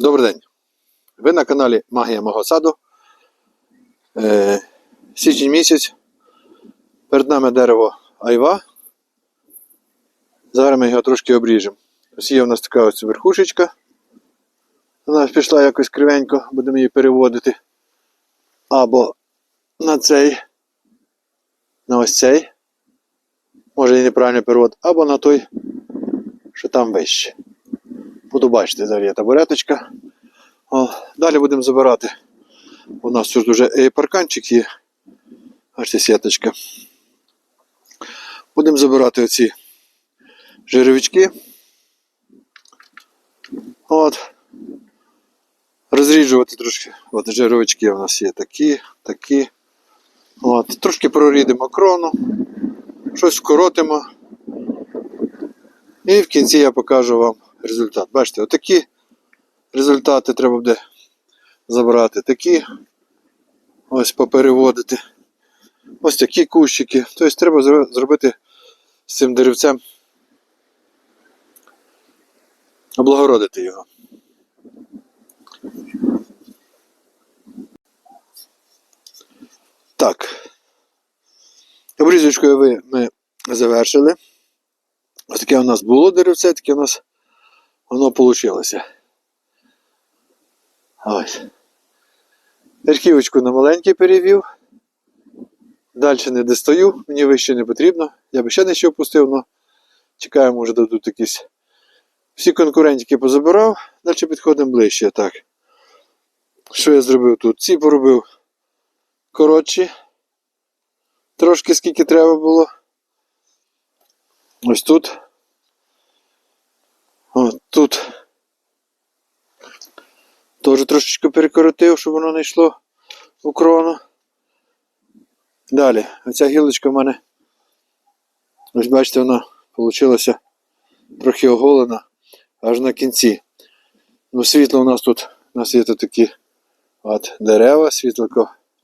Добрий день. Ви на каналі Магія мого саду. Е, січень місяць. Перед нами дерево айва. Зараз ми його трошки обріжемо. Ось є у нас така ось верхушечка. Вона пішла якось кривенько, будемо її переводити. Або на цей, на ось цей. Може і неправильний перевод, або на той, що там вище. Буду зараз є табуреточка. О, далі будемо забирати. У нас тут вже і парканчик є. Бачите, сіточка. Будемо забирати оці жировички. От. Розріджувати трошки. От жировички у нас є такі, такі. От. Трошки прорідимо крону, щось вкоротимо. І в кінці я покажу вам результат. Бачите, отакі результати треба буде забрати. Такі. Ось попереводити. Ось такі кущики. Тобто треба зробити з цим деревцем. Облагородити його. Так. Обрізочкою ми завершили. Ось таке у нас було деревце, таке у нас воно вийшло. Ось. Верхівочку на маленький перевів. Далі не достаю, мені вище не потрібно. Я би ще не ще опустив, але чекаємо, може дадуть якісь. Всі конкурентики позабирав, далі підходимо ближче. Так. Що я зробив тут? Ці поробив коротші. Трошки скільки треба було. Ось тут. Тут. Теж трошечки перекоротив, щоб воно не йшло у крону. Далі, оця гілочка в мене. Ось бачите, вона вийшла трохи оголена аж на кінці. Ну, світло у нас тут, у нас є такі от дерева, світло,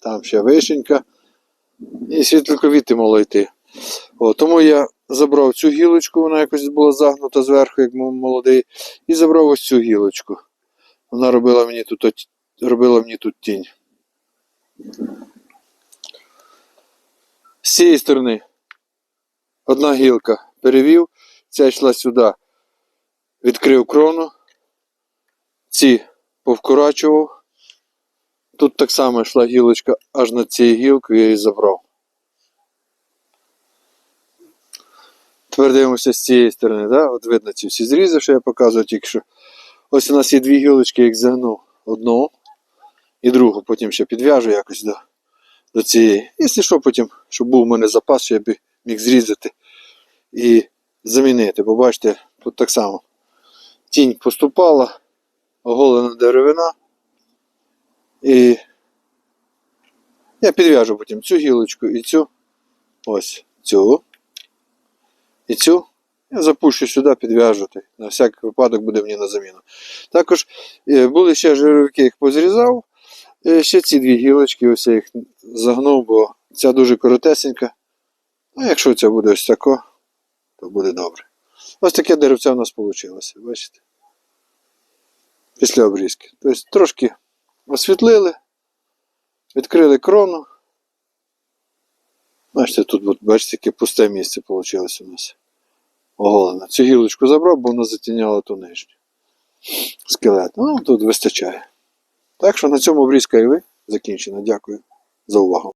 там ще вишенька. І світло віти мало йти. О, тому я забрав цю гілочку, вона якось була загнута зверху, як м- молодий, і забрав ось цю гілочку. Вона робила мені тут, робила мені тут тінь. З цієї сторони одна гілка перевів, ця йшла сюди, відкрив крону, ці повкорачував. Тут так само йшла гілочка аж на цією гілкою я її забрав. Тепер з цієї сторони, да? от видно ці всі зрізи, що я показував тільки що. Ось у нас є дві гілочки, як загнув одну і другу, потім ще підв'яжу якось до, до цієї. Якщо що, потім, щоб був у мене запас, що я б міг зрізати і замінити. Бо бачите, тут так само тінь поступала, оголена деревина. І я підв'яжу потім цю гілочку і цю. Ось цю. І цю. Я запущу сюди, підв'яжути. На всяк випадок буде мені на заміну. Також е, були ще жировики, їх позрізав. Е, Ще ці дві гілочки, ось я їх загнув, бо ця дуже коротесенька. А якщо ця буде ось тако, то буде добре. Ось таке деревце у нас вийшло, бачите? Після обрізки. Тобто трошки освітлили, відкрили крону. Бачите, тут бачите, яке пусте місце вийшло у нас. Оголено. Цю гілочку забрав, бо вона затіняла ту нижню. Скелет. Ну, тут вистачає. Так що на цьому обрізка і ви закінчена. Дякую за увагу.